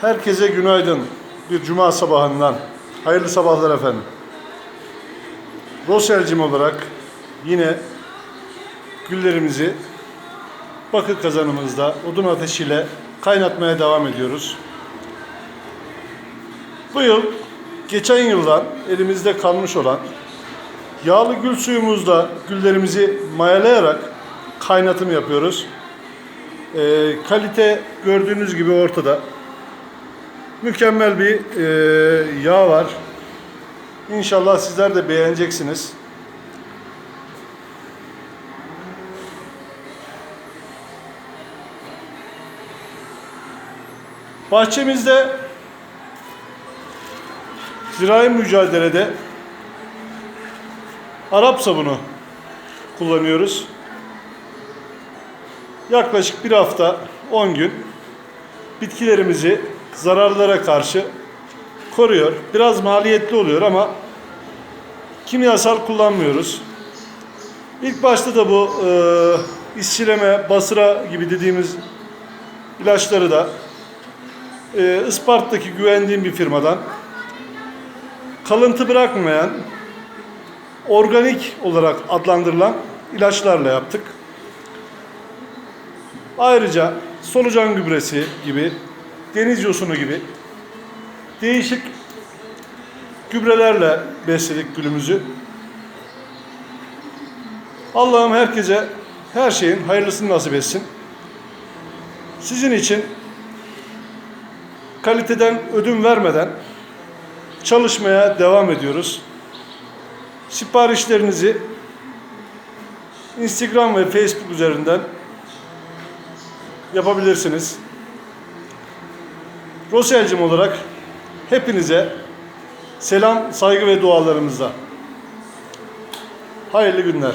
Herkese günaydın. Bir cuma sabahından. Hayırlı sabahlar efendim. Roselcim olarak yine güllerimizi bakır kazanımızda odun ateşiyle kaynatmaya devam ediyoruz. Bu yıl geçen yıldan elimizde kalmış olan yağlı gül suyumuzda güllerimizi mayalayarak kaynatım yapıyoruz. Ee, kalite gördüğünüz gibi ortada. Mükemmel bir e, yağ var. İnşallah sizler de beğeneceksiniz. Bahçemizde zirai mücadelede Arap sabunu kullanıyoruz. Yaklaşık bir hafta 10 gün bitkilerimizi zararlara karşı koruyor. Biraz maliyetli oluyor ama kimyasal kullanmıyoruz. İlk başta da bu e, isçileme, basıra gibi dediğimiz ilaçları da e, Isparta'daki güvendiğim bir firmadan kalıntı bırakmayan organik olarak adlandırılan ilaçlarla yaptık. Ayrıca solucan gübresi gibi, deniz yosunu gibi değişik gübrelerle besledik gülümüzü. Allah'ım herkese her şeyin hayırlısını nasip etsin. Sizin için kaliteden ödün vermeden çalışmaya devam ediyoruz. Siparişlerinizi Instagram ve Facebook üzerinden yapabilirsiniz. Roselcim olarak hepinize selam, saygı ve dualarımızla. Hayırlı günler.